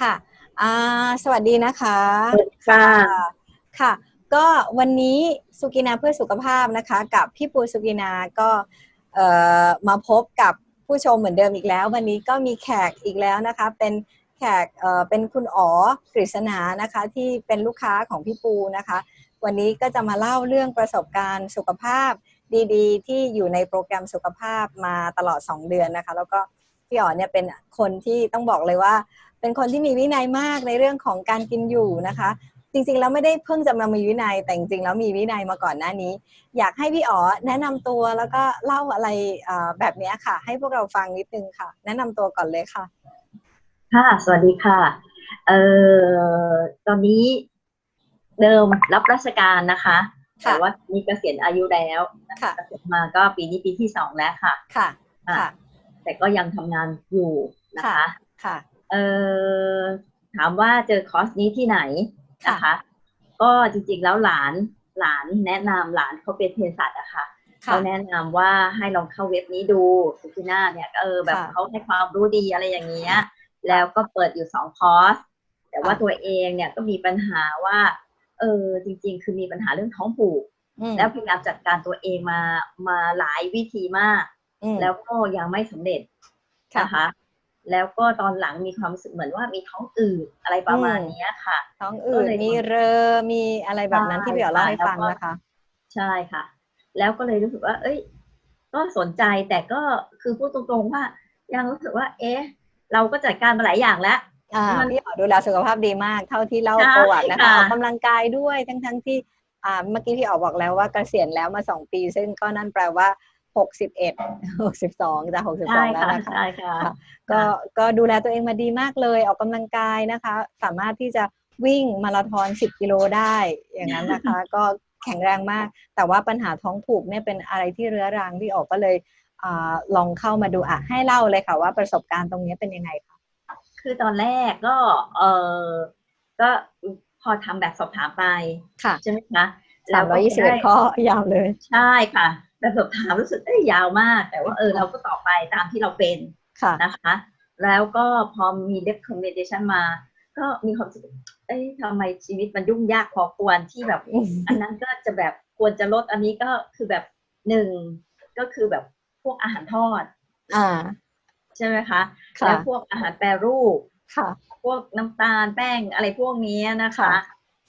ค่ะอ่าสวัสดีนะคะค่ะค่ะ ก็วันนี้สุกินาเพื่อสุขภาพนะคะ กับพี่ปูสุกินาก็เอ่อมาพบกับผู้ชมเหมือนเดิมอีกแล้ว วันนี้ก็มีแขกอีกแล้วนะคะ เป็นแขกเอ่อเป็นคุณอ๋อกฤษณานะคะ ที่เป็นลูกค้าของพี่ปูนะคะ วันนี้ก็จะมาเล่าเรื่องประสบการณ์สุขภาพดีๆ ที่อยู่ในโปรแกรมสุขภาพมาตลอด 2 เดือนนะคะ แล้วก็พี่อ๋อเนี่ยเป็นคนที่ต้องบอกเลยว่า เป็นคนที่มีวินัยมากในเรื่องของการกินอยู่นะคะ จริงๆแล้วไม่ได้เพิ่งจะมามีวินัยแต่จริงๆแล้วมีวินัยมาก่อนหน้านี้ อยากให้พี่อ๋อแนะนำตัวแล้วก็เล่าอะไรอ่าแบบเนี้ยค่ะ ให้พวกเราฟังนิดนึงค่ะ แนะนำตัวก่อนเลยค่ะ ค่ะ สวัสดีค่ะเอ่อตอนนี้เดิมรับราชการนะคะค่ะแต่ว่ามีเกษียณอายุแล้วนะค่ะเกษียณมาก็ปีนี้ปีที่สองแล้วค่ะ ค่ะอะค่ะแต่ก็ยังทำงานอยู่นะคะ ค่ะเอ่อ ถามว่าเจอคอร์สนี้ที่ไหนนะคะ ก็จริงๆแล้วหลานหลานแนะนำหลานเขาเป็นเภสัชอะค่ะค่ะเขาแนะนำว่าให้ลองเข้าเว็บนี้ดูสุกิน่าเนี่ยเออแบบค่ะเขาให้ความรู้ดีอะไรอย่างเงี้ยแล้วก็เปิดอยู่สองคอร์สแต่ว่าค่ะตัวเองเนี่ยก็มีปัญหาว่า เออจริง ๆ คือมีปัญหาเรื่องท้องผูกอืมแล้วพยายามจัดการตัวเองมามาหลายวิธีมากอืมแล้วก็ยังไม่สำเร็จค่ะนะคะ แล้วก็ตอนหลังมีความรู้สึกเหมือนว่ามีท้องอืดอะไรประมาณเนี้ยค่ะ ท้องอืดก็เลยมีเรอมีอะไรแบบนั้นใช่ที่พี่อ๋อเล่าให้แล้วก็ฟังนะคะ ใช่ค่ะ แล้วก็เลยรู้สึกว่า เอ้ย ก็สนใจแต่ก็คือพูดตรงๆว่า ยังรู้สึกว่า เอ๊ะ เราก็จัดการมาหลายอย่างแล้วอ่ามันพี่อ๋อดูแลสุขภาพดีมาก เท่าที่เล่าใช่ประวัตินะคะค่ะออกกำลังกายด้วยทั้งทั้งๆที่อ่าเมื่อกี้พี่อ๋อบอกแล้วว่าเกษียณแล้วมาสองปี ซึ่งก็นั่นแปลว่า หกสิบเอ็ดหกสิบสองจะหกสิบสอใช่งแล้วค่ะนะคะใช่ค่ะค่ะก็ก็ดูแลตัวเองมาดีมากเลยออกกำลังกายนะคะ สามารถที่จะวิ่งมาราธอน10กิโลได้อย่างนั้นนะคะ ก็แข็งแรงมาก แต่ว่าปัญหาท้องผูกเนี่ยเป็นอะไรที่เรื้อรังพี่ออกก็เลยอาลองเข้ามาดูอะให้เล่าเลยค่ะว่าประสบการณ์ตรงนี้เป็นยังไงคะคือตอนแรกก็เออก็พอทำแบบสอบถามไปค่ะใช่ไหมคะสามร้อยยี่สิบเอ็ดได้ข้อยาวเลย ใช่ค่ะ แบบสอบถามรู้สึกเอ้ยยาวมาก แต่ว่าเออเราก็ต่อไปตามที่เราเป็นค่ะนะคะ แล้วก็พอมี recommendation มา ก็มีความรู้สึกเอ้ยทำไมชีวิตมันยุ่งยากพอควรที่แบบ อันนั้นก็จะแบบควรจะลดอันนี้ก็คือแบบหนึ่งก็คือแบบพวกอาหารทอด อ่า ใช่ไหมคะค่ะแล้วพวกอาหารแปรรูปค่ะ พวกน้ำตาลแป้งอะไรพวกนี้นะคะค่ะ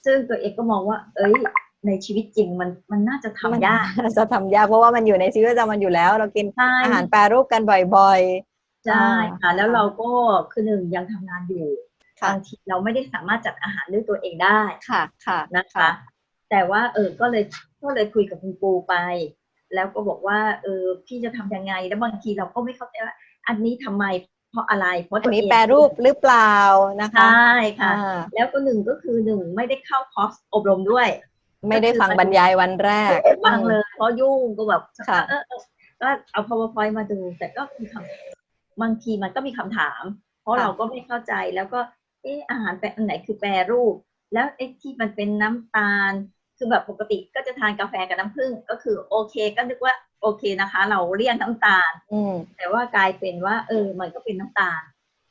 ซึ่งตัวเองก็มองว่า เอ้ย ในชีวิตจริงมันมันน่าจะทำมันยากจะทำยากเพราะว่ามันอยู่ในชีวิตประจำวันอยู่แล้ว เรากินใช่อาหารแปรรูปกันบ่อยๆใช่ค่ะอ่าแล้วเราก็คือหนึ่งยังทำงานอยู่ค่ะบางทีเราไม่ได้สามารถจัดอาหารด้วยตัวเองได้ค่ะค่ะนะคะ แต่ว่าเออก็เลยก็เลยคุยกับคุณปูไป แล้วก็บอกว่าเออพี่จะทำยังไงแล้วบางทีเราก็ไม่เข้าใจว่าอันนี้ทำไมเพราะอะไรเพราะอัตันวนี้เองแปรรูปหรือเปล่านะคะใช่ค่ะอ่าแล้วก็หนึ่งก็คือหนึ่งไม่ได้เข้าคอร์สอบรมด้วย ไม่ได้ฟังบรรยายวันแรกฟังเลยเพราะยุ่งก็แบบค่ะเออเออก็เอา powerpoint มาดู แต่ก็มีคำบางทีมันก็มีคำถาม เพราะเราก็ไม่เข้าใจแล้วก็เอออาหารแปรอันไหนคือแปรรูป แล้วไอ้ที่มันเป็นน้ำตาลคือแบบปกติก็จะทานกาแฟกับน้ำผึ้งก็คือโอเค ก็นึกว่าโอเคนะคะ เราเลี่ยงน้ำตาลอืมแต่ว่ากลายเป็นว่า เออมันก็เป็นน้ำตาล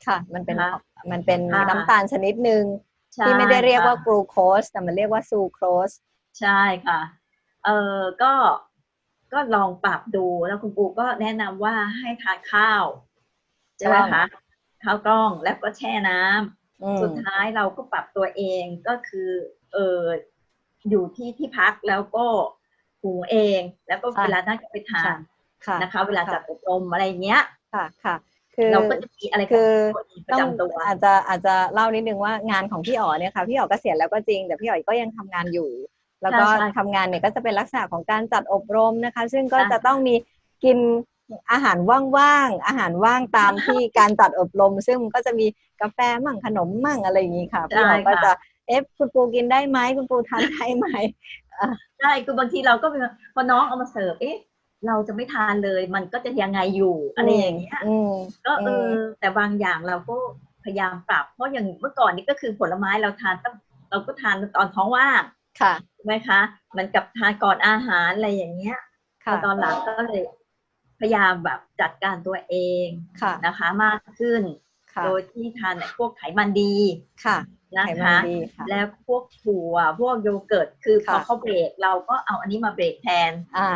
ค่ะ มันเป็นค่ะมันเป็นค่ะน้ำตาลชนิดหนึ่งใช่ที่ไม่ได้เรียกว่าค่ะกรูโคสแต่มันเรียกว่าซูโครส ใช่ค่ะ เออก็ก็ลองปรับดู แล้วคุณปูก็แนะนำว่าให้ทานข้าวใช่ไหมคะข้าวกล้องแล้วก็แช่น้ำอืมสุดท้ายเราก็ปรับตัวเองก็คือ เอออยู่ที่ที่พักแล้วก็หุงเอง แล้วก็ค่ะเวลานั่งก็ไปทานค่ะนะคะ เวลาจัดอบรมอะไรเงี้ยค่ะค่ะคือเราก็จะมีอะไรคือตัวเองปต้ระองจำตัวอาจจะอาจจะเล่านิดนึงว่างานของพี่อ๋อเนี่ยค่ะพี่อ๋อเกษียณแล้วก็จริง แต่พี่อ๋อก็ยังทำงานอยู่ แล้วก็ใช่ใช่ทำงานเนี่ยก็จะเป็นลักษณะของการจัดอบรมนะคะ ซึ่งก็ใช่จะต้องมีกินอาหารว่างๆอาหารว่างตามที่การจัดอบรม ซึ่งมันก็จะมีกาแฟมั่งขนมมั่งอะไรอย่างนี้ค่ะพี่อ๋อก็จะเอ๊ะคุณปูกินได้ไหมคุณปูทานได้ไหมใช่คือบางทีเราก็เป็นพอน้องเอามาเสิร์ฟเอ๊ะเราจะไม่ทานเลย มันก็จะยังไงอยู่อะไรอย่างเงี้ยอืมก็เออมแต่บางอย่างเราก็พยายามปรับ เพราะอย่างเมื่อก่อนนี้ก็คือผลไม้เราทานต้องเราก็ทานตอนท้องว่างค่ะใช่ ไหมคะเหมือนกับทานก่อนอาหารอะไรอย่างเงี้ยพค่ะอตอนหลังก็เลยพยายามแบบจัดการตัวเองค่ะนะคะมากขึ้นค่ะโดยที่ทานพวกไขมันดีค่ะนะไขมันคะดีค่ะแล้วพวกถั่วพวกโยเกิร์ตคือพอค่ะเขาเบรกเราก็เอาอันนี้มาเบรกแทน อ่า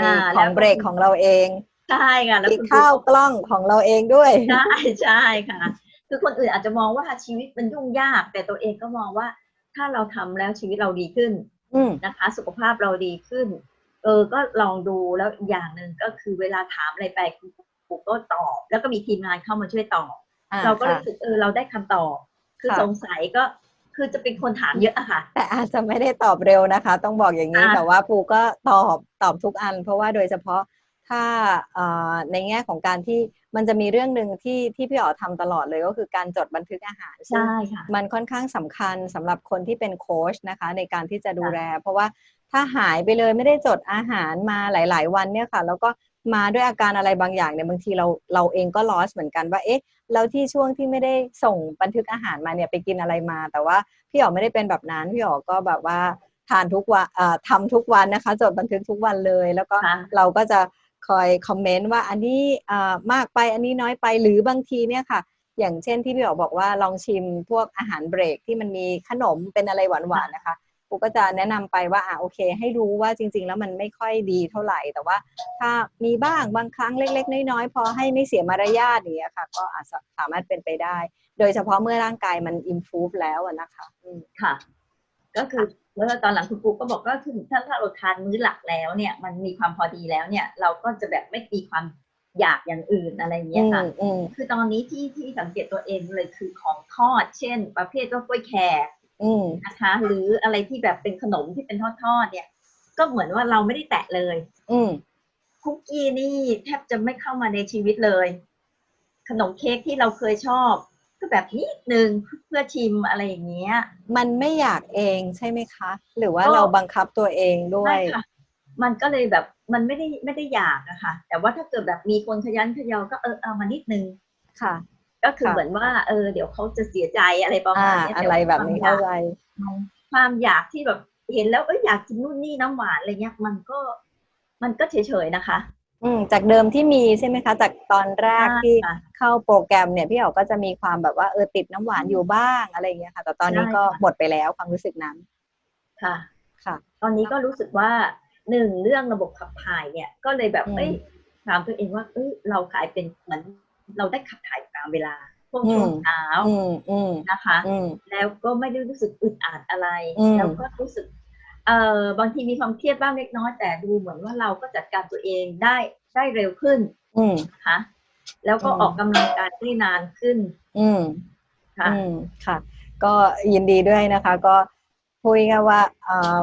อ่ามีขแล้องวก็เบรกของเราเองใช่ค่ะแล้วมีคุณข้าวกล้องของเราเองด้วยใช่ใช่ค่ะ คือคนอื่นอาจจะมองว่าชีวิตมันยุ่งยาก แต่ตัวเองก็มองว่าถ้าเราทำแล้วชีวิตเราดีขึ้นอืม นะคะ สุขภาพเราดีขึ้น เออ ก็ลองดูแล้วอีกอย่างหนึ่งก็คือเวลาถามอะไรไปคุณปู่ก็ตอบ แล้วก็มีทีมงานเข้ามาช่วยตอบอ่าเราก็ค่ะรู้สึกเออเราได้คำตอบ คือค่ะสงสัยก็คือจะเป็นคนถามเยอะอะค่ะ แต่อาจจะไม่ได้ตอบเร็วนะคะ ต้องบอกอย่างนี้อ่าแต่ว่าปูก็ตอบตอบทุกอัน เพราะว่าโดยเฉพาะ ถ้าเอ่อในแง่ของการที่มันจะมีเรื่องหนึ่งที่ที่พี่อ๋อทำตลอดเลยก็คือการจดบันทึกอาหารซึ่งใช่ค่ะมันค่อนข้างสำคัญสำหรับคนที่เป็นโค้ชนะคะ ในการที่จะดูแล เพราะว่าถ้าหายไปเลยไม่ได้จดอาหารมาหลาย ๆ วันเนี่ยค่ะ แล้วก็มาด้วยอาการอะไรบางอย่างเนี่ยบางทีเราเราเองก็ลอสเหมือนกันว่าเอ๊ะแล้วที่ช่วงที่ไม่ได้ส่งบันทึกอาหารมาเนี่ยไปกินอะไรมา แต่ว่าพี่อ๋อไม่ได้เป็นแบบนั้นพี่อ๋อก็แบบว่าทานทุกวันเอ่อทำทุกวันนะคะ จดบันทึกทุกวันเลย แล้วก็ค่ะเราก็จะ คอยคอมเมนต์ว่าอันนี้มากไปอันนี้น้อยไปหรือบางทีเนี่ยค่ะ อย่างเช่นที่พี่บอ๋อบอกว่าลองชิมพวกอาหารเบรกที่มันมีขนมเป็นอะไรหวานๆนะคะปูก็จะแนะนำไปว่าอะโอเค ให้รู้ว่าจริง ๆ แล้วมันไม่ค่อยดีเท่าไหร่ แต่ว่าถ้ามีบ้างบางครั้งเล็ก ๆ น้อยๆพอให้ไม่เสียมารยาทอย่างเงี้ยค่ะ ก็อาจจะสามารถเป็นไปได้ โดยเฉพาะเมื่อร่างกายมัน improve แล้วนะคะค่ะ ก็คือ แล้วตอนหลังคุณปุ๊กก็บอกก็คือถ้าถ้าเราทานมื้อหลักแล้วเนี่ย มันมีความพอดีแล้วเนี่ย เราก็จะแบบไม่มีความอยากอย่างอื่นอะไรอย่างเงี้ยค่ะอืมคือตอนนี้ที่ที่สังเกตตัวเองเลยคือของทอด เช่น ประเภทก็กล้วยแขกอืมนะคะ หรืออะไรที่แบบเป็นขนมที่เป็นทอดๆเนี่ย ก็เหมือนว่าเราไม่ได้แตะเลย อืมคุกกี้นี่แทบจะไม่เข้ามาในชีวิตเลย ขนมเค้กที่เราเคยชอบ ก็แบบนิดนึงเพื่อชิมอะไรอย่างเงี้ย มันไม่อยากเองใช่ไหมคะ หรือว่าก็เราบังคับตัวเองด้วยใช่ค่ะมันก็เลยแบบมันไม่ได้ไม่ได้อยากอะค่ะ แต่ว่าถ้าเกิดแบบมีคนขยันขยอก็เออเอามานิดนึงค่ะ ก็คือค่ะเหมือนว่า เออ เดี๋ยวเขาจะเสียใจอะไรประอ่ามาณเนี้ยอะไรแบบนี้แต่เข้าว่าใจความอยากที่แบบเห็นแล้วเอออยากกินนู่นนี่น้ำหวานอะไรเงี้ยมันก็มันก็เฉยๆนะคะอืม จากเดิมที่มีใช่ไหมคะ จากตอนแรกที่ใช่ค่ะเข้าโปรแกรมเนี่ยพี่อ๋อก็จะมีความแบบว่าเออติดน้ำหวานอยู่บ้างอะไรอย่างเงี้ยค่ะ แต่ตอนนี้ใช่ก็ค่ะหมดไปแล้วความรู้สึกนั้นค่ะ ค่ะ ตอนนี้ก็รู้สึกว่าหนึ่งเรื่องระบบขับถ่ายเนี่ยก็เลยแบบอืมเอ้ยถามตัวเองว่าเอ้ยเรากลายเป็นเหมือนเราได้ขับถ่ายตามเวลาพวกช่วงเช้าอืมอืมนะคะอืมแล้วก็ไม่ได้รู้สึกอึดอัดอะไรอืมแล้วก็รู้สึก เอ่อบางทีมีความเครียดบ้างเล็กน้อยแต่ดูเหมือนว่าเราก็จัดการตัวเองได้ได้เร็วขึ้น อืมนะคะแล้วก็อืมออกกำลังกายได้นานขึ้น อืมค่ะอืมค่ะ ก็ยินดีด้วยนะคะ ก็พูดง่ายๆว่าเอ่อ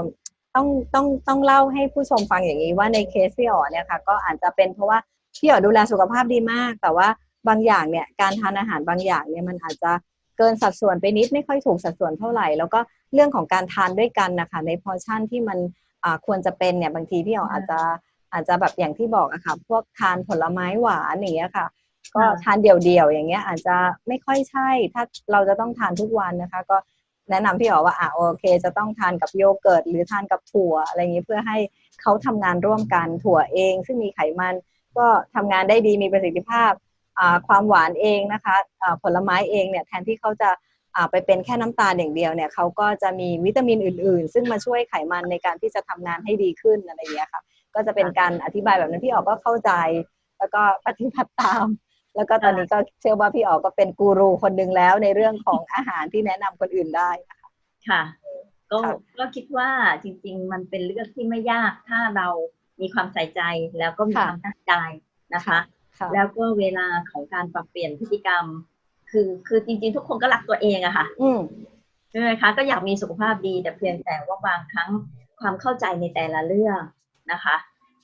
ต้องต้องต้องเล่าให้ผู้ชมฟังอย่างนี้ว่าในเคสพี่อ๋อเนี่ยค่ะ ก็อาจจะเป็นเพราะว่าพี่อ๋อดูแลสุขภาพดีมาก แต่ว่าบางอย่างเนี่ยการทานอาหารบางอย่างเนี่ยมันอาจจะ เกินสัดส่วนไปนิดไม่ค่อยถูกสัดส่วนเท่าไหร่ แล้วก็เรื่องของการทานด้วยกันนะคะในพอร์ชั่นที่มันควรจะเป็นเนี่ยบางทีพี่อ๋ออาจจะอาจจะแบบอย่างที่บอกอะค่ะพวกทานผลไม้หวานอย่างเงี้ยค่ะ ก็ทานเดี่ยวๆอย่างเงี้ยอาจจะไม่ค่อยใช่ ถ้าเราจะต้องทานทุกวันนะคะ ก็แนะนำพี่อ๋อว่าอะโอเค จะต้องทานกับโยเกิร์ตหรือทานกับถั่วอะไรอย่างนี้เพื่อให้เขาทำงานร่วมกันถั่วเอง ซึ่งมีไขมันก็ทำงานได้ดีมีประสิทธิภาพ ความหวานเองนะคะอ่าผลไม้เองเนี่ยแทนที่เขาจะอ่าไปเป็นแค่น้ำตาลอย่างเดียวเนี่ยเขาก็จะมีวิตามินอื่น ๆ ซึ่งมาช่วยไขมันในการที่จะทำงานให้ดีขึ้นอะไรอย่างเงี้ยค่ะ ก็จะเป็นการอธิบายแบบนั้นพี่อ๋อก็เข้าใจ แล้วก็ปฏิบัติตาม แล้วก็ตอนนี้ก็เชื่อว่าพี่อ๋อก็เป็นกูรูคนหนึ่งแล้วในเรื่องของอาหารที่แนะนำคนอื่นได้นะคะค่ะก็ค่ะก็คิดว่าจริง ๆ มันเป็นเรื่องที่ไม่ยากถ้าเรามีความใส่ใจแล้วก็มีความตั้งใจนะคะค่ะ แล้วก็เวลาของการปรับเปลี่ยนพฤติกรรม คือคือจริง ๆ ทุกคนก็รักตัวเองอะค่ะอืมใช่ไหมคะก็อยากมีสุขภาพดีแต่เพียงแต่ว่าบางครั้งความเข้าใจในแต่ละเรื่องนะคะ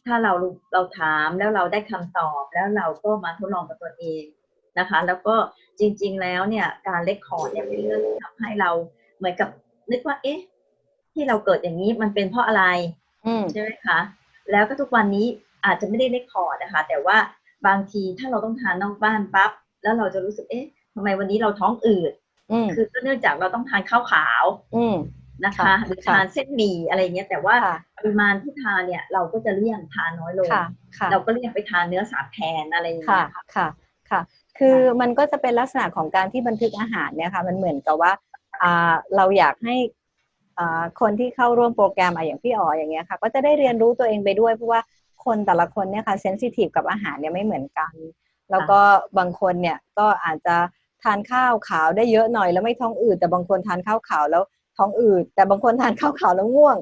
ถ้าเราเราถามแล้วเราได้คำตอบแล้วเราก็มาทดลองกับตัวเองนะคะ แล้วก็จริง ๆ แล้วเนี่ยการเลคคอร์ดเนี่ยเป็นเรื่องที่ทำให้เราเหมือนกับนึกว่า เอ๊ะ ที่เราเกิดอย่างนี้มันเป็นเพราะอะไรอืมใช่ไหมคะแล้วก็ทุกวันนี้อาจจะไม่ได้เลคคอร์ดนะคะ แต่ว่า บางทีถ้าเราต้องทานนอกบ้านปั๊บแล้วเราจะรู้สึกเอ๊ะทำไมวันนี้เราท้องอืดอืมคือก็เนื่องจากเราต้องทานข้าวขาวอืมนะคะค่ะหรือค่ะทานเส้นหมี่อะไรเงี้ยแต่ว่าค่ะปริมาณที่ทานเนี่ยเราก็จะเลี่ยงทานน้อยลงค่ะค่ะเราก็เลี่ยงไปทานเนื้อสัตว์แทนอะไรอย่างค่ะเงี้ยค่ะค่ะค่ะ คือมันก็จะเป็นลักษณะของการที่บันทึกอาหารเนี่ยค่ะมันเหมือนกับว่าอ่าเราอยากให้อ่าคนที่เข้าร่วมโปรแกรมอะอย่างพี่อ๋ออย่างเงี้ยค่ะ ก็จะได้เรียนรู้ตัวเองไปด้วยเพราะว่า คนแต่ละคนเนี่ยค่ะเซนซิทีฟกับอาหารเนี่ยไม่เหมือนกัน แล้วก็บางคนเนี่ยก็อาจจะทานข้าวขาวได้เยอะหน่อยแล้วไม่ท้องอืดแต่บางคนทานข้าวขาวแล้วท้องอืดแต่บางคนทานข้าวขาวแล้วง่วง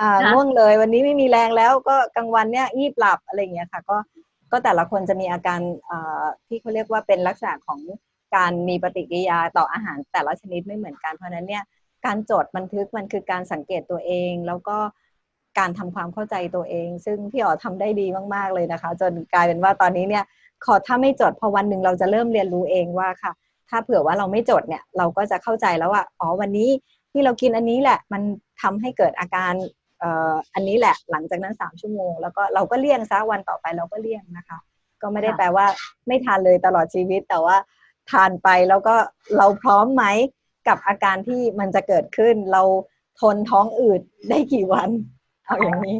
อ่าค่ะง่วงเลย วันนี้ไม่มีแรงแล้วก็กลางวันเนี่ยงีบหลับอะไรอย่างเงี้ยค่ะ ก็ก็แต่ละคนจะมีอาการอ่าที่เขาเรียกว่าเป็นลักษณะของการมีปฏิกิริยาต่ออาหารแต่ละชนิดไม่เหมือนกันเพราะฉะนั้นเนี่ยการจดบันทึกมันคือการสังเกตตัวเอง แล้วก็ การทำความเข้าใจตัวเอง ซึ่งพี่อ๋อทำได้ดีมาก ๆเลยนะคะ จนกลายเป็นว่าตอนนี้เนี่ยขอถ้าไม่จดพอวันหนึ่งเราจะเริ่มเรียนรู้เองว่าค่ะ ถ้าเผื่อว่าเราไม่จดเนี่ยเราก็จะเข้าใจแล้วว่าอ๋อวันนี้ที่เรากินอันนี้แหละ มันทำให้เกิดอาการเอ่ออันนี้แหละหลังจากนั้นสามชั่วโมง แล้วก็เราก็เลี่ยงซะวันต่อไปเราก็เลี่ยงนะคะ ก็ไม่ได้ค่ะแปลว่าไม่ทานเลยตลอดชีวิตแต่ว่าทานไปแล้วก็เราพร้อมไหมกับอาการที่มันจะเกิดขึ้น เราทนท้องอืดได้กี่วัน เอาอย่างนี้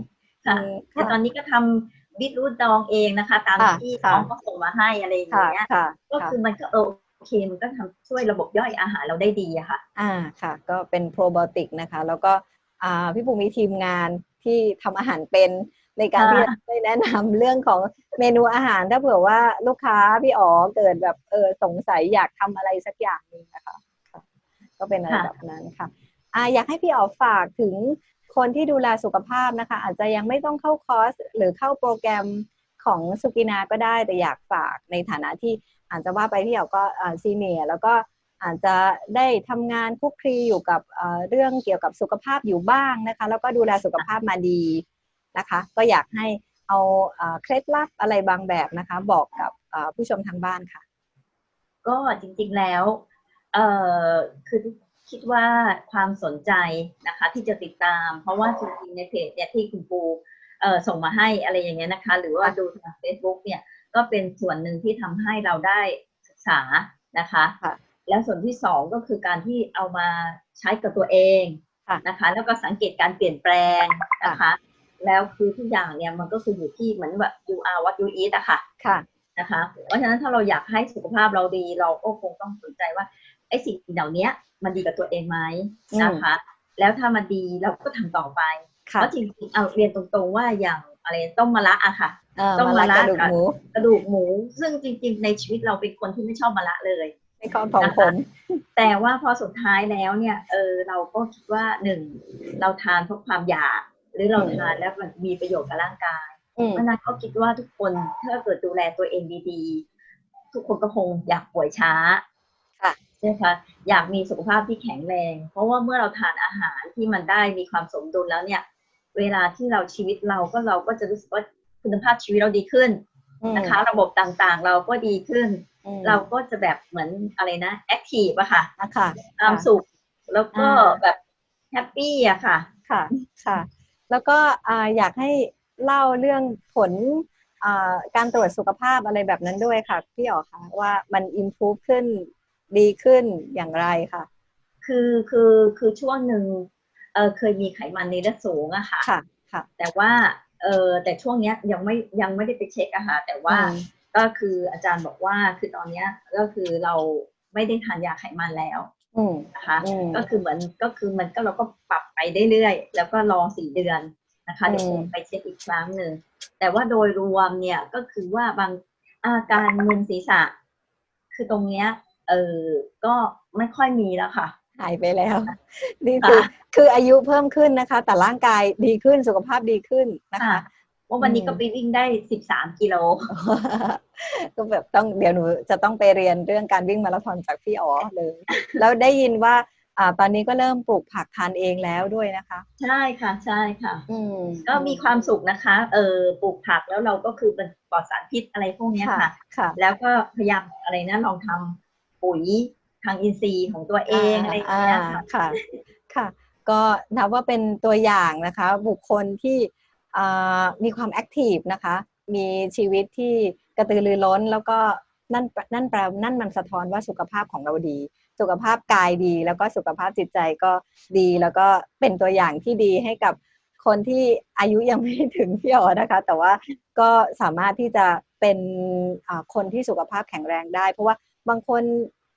ค่ะอืมคือตอนนี้ก็ทำบิทรูทดองเองนะคะ ตามค่ะที่ค่ะน้องก็ส่งมาให้อะไรอย่างค่ะเงี้ยค่ะก็ค่ะคือมันก็เออโอเคมันก็ทำช่วยระบบย่อยอาหารเราได้ดีอะค่ะ อ่าค่ะ ก็เป็นโปรไบโอติกนะคะ แล้วก็อ่าพี่ปูมีทีมงานที่ทำอาหารเป็นในการที่ค่ะจะได้แนะนำเรื่องของเมนูอาหารถ้าเผื่อว่าลูกค้าพี่อ๋อเกิดแบบเออสงสัยอยากทำอะไรสักอย่างหนึ่งนะคะค่ะก็เป็นอะไรแบบนั้นค่ะอ่าอยากให้พี่อ๋อฝากถึง คนที่ดูแลสุขภาพนะคะ อาจจะยังไม่ต้องเข้าคอร์สหรือเข้าโปรแกรมของสุกินาก็ได้แต่อยากฝากในฐานะที่อาจจะว่าไปพี่เอ๋ก็ซีเนียแล้วก็อาจจะได้ทำงานคลุกคลีอยู่กับเรื่องเกี่ยวกับสุขภาพอยู่บ้างนะคะ แล้วก็ดูแลสุขภาพมาดีนะคะ ก็อยากให้เอาเคล็ดลับอะไรบางแบบนะคะ บอกกับผู้ชมทางบ้านค่ะ ก็จริงๆแล้ว เออคือคิ ดว่าความสนใจนะคะที่จะติดตาม เพราะว่าจริงๆในเพจเนี่ยที่คุณปูเอ่อส่งมาให้อะไรอย่างเงี้ยนะคะ หรือว่าดูทาง Facebook เนี่ยก็เป็นส่วนหนึ่งที่ทำให้เราได้ศึกษานะคะค่ะแล้วส่วนที่สองก็คือการที่เอามาใช้กับตัวเองค่ะนะคะ แล้วก็สังเกตการเปลี่ยนแปลงนะคะ แล้วคือทุกอย่างเนี่ยมันก็คืออยู่ที่เหมือนแบบ you are what you eat อะค่ะค่ะนะคะเพราะฉะนั้นถ้าเราอยากให้สุขภาพเราดีเราก็คงต้องสนใจว่าไอ้สิ่งเหล่านี้ มันดีกับตัวเองไหมนะคะ แล้วถ้ามันดีเราก็ทำต่อไปเพค่ะราะจริงๆเอาเรียนตรงๆว่าอย่างอะไรต้มมะระอะค่ะเอ่อต้องมาละมาละกระดูกหมูกระดูกหมู ซึ่งจริง ๆ ในชีวิตเราเป็นคนที่ไม่ชอบมะระเลยในข้อของผมแต่ว่าพอสุดท้ายแล้วเนี่ยเออเราก็คิดว่าหนึ่งเราทานเพราะความอยาก หรือเราทานแล้วมันมีประโยชน์กับร่างกายอืมเพราะฉะนั้นก็คิดว่าทุกคนถ้าเกิดดูแลตัวเองดีๆ ทุกคนก็คงอยากป่วยช้าค่ะ ใช่ไหมคะอยากมีสุขภาพที่แข็งแรง เพราะว่าเมื่อเราทานอาหารที่มันได้มีความสมดุลแล้วเนี่ย เวลาที่เราชีวิตเราก็เราก็จะรู้สึกว่าคุณภาพชีวิตเราดีขึ้นอืมนะคะ ระบบต่างๆเราก็ดีขึ้นอืมเราก็จะแบบเหมือนอะไรนะแอคทีฟอะค่ะนะคะความสุขแล้วก็อ่าแบบแฮปปี้อะค่ะค่ะค่ะ แล้วก็อ่าอยากให้เล่าเรื่องผลอ่าการตรวจสุขภาพอะไรแบบนั้นด้วยค่ะ พี่อ๋อคะว่ามัน improve ขึ้น ดีขึ้นอย่างไรค่ะคือคือคือช่วงหนึ่งเออเคยมีไขมันในเลือดสูงอะค่ะค่ะค่ะ แต่ว่าเออแต่ช่วงเนี้ยยังไม่ยังไม่ได้ไปเช็คอะค่ะแต่ว่าอืมก็คืออาจารย์บอกว่าคือตอนเนี้ยก็คือเราไม่ได้ทานยาไขมันแล้วอืมนะคะอืมก็คือเหมือนก็คือมันก็เราก็ปรับไปเรื่อยๆแล้วก็รอสี่เดือนนะคะเดี๋ยวคงไปเช็คอีกครั้งหนึ่งแต่ว่าโดยรวมเนี่ยก็คือว่าบางอาการมึนศีรษะ คือตรงเนี้ย เออก็ไม่ค่อยมีแล้วค่ะหายไปแล้วนี่คือค่ะคืออายุเพิ่มขึ้นนะคะ แต่ร่างกายดีขึ้นสุขภาพดีขึ้นนะคะค่ะว่าวันนี้อืมก็ไปวิ่งได้สิบสามกิโลก็แบบต้องเดี๋ยวหนูจะต้องไปเรียนเรื่องการวิ่งมาราธอนจากพี่อ๋อเลย แล้วได้ยินว่าอ่าตอนนี้ก็เริ่มปลูกผักทานเองแล้วด้วยนะคะ ใช่ค่ะใช่ค่ะ อืมก็มีความสุขนะคะ เออปลูกผักแล้วเราก็คือเป็นปลอดสารพิษอะไรพวกเนี้ยค่ะค่ะค่ะ แล้วก็พยายามอะไรนะลองทำ ปุ๋ยทางอินทรีย์ของตัวเองอะไรอย่างเงี้ยค่ะค่ะค่ะก็นับว่าเป็นตัวอย่างนะคะ บุคคลที่อ่ามีความแอคทีฟนะคะ มีชีวิตที่กระตือรือร้น แล้วก็นั่นนั่นแปลนั่นมันสะท้อนว่าสุขภาพของเราดี สุขภาพกายดี แล้วก็สุขภาพจิตใจก็ดี แล้วก็เป็นตัวอย่างที่ดีให้กับคนที่อายุยังไม่ถึงพี่อ๋อนะคะ แต่ว่าก็สามารถที่จะเป็นอ่าคนที่สุขภาพแข็งแรงได้ เพราะว่า บางคน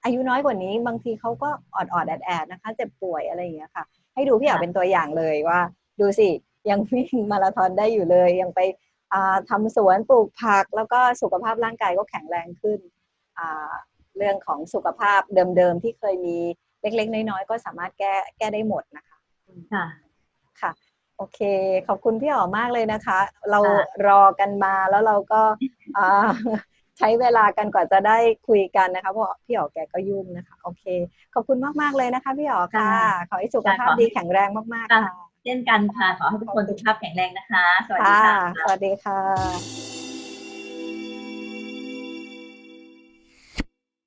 อายุน้อยกว่านี้ บางทีเขาก็ออดๆแอดๆนะคะ เจ็บป่วยอะไรอย่างเงี้ยค่ะ ให้ดูพี่อ๋อค่ะเป็นตัวอย่างเลยว่า ดูสิ ยังวิ่งมาราธอนได้อยู่เลย ยังไปอ่าทำสวนปลูกผัก แล้วก็สุขภาพร่างกายก็แข็งแรงขึ้นอ่าเรื่องของสุขภาพเดิมๆที่เคยมีเล็กๆ น้อยๆ ก็สามารถแก้แก้ได้หมดนะคะค่ะค่ะ โอเค ขอบคุณพี่อ๋อมากเลยนะคะ เราค่ะรอกันมาแล้วเราก็อ่า ใช้เวลากันกว่าจะได้คุยกันนะคะเพราะพี่อ๋อแกก็ยุ่งนะคะ โอเค ขอบคุณมากๆเลยนะคะ พี่อ๋อค่ะ ขอให้สุขภาพดีแข็งแรงมากๆค่ะค่ะเช่นกันค่ะ ขอให้ทุกคนสุขภาพแข็งแรงนะคะ สวัสดีค่ะค่ะสวัสดีค่ะ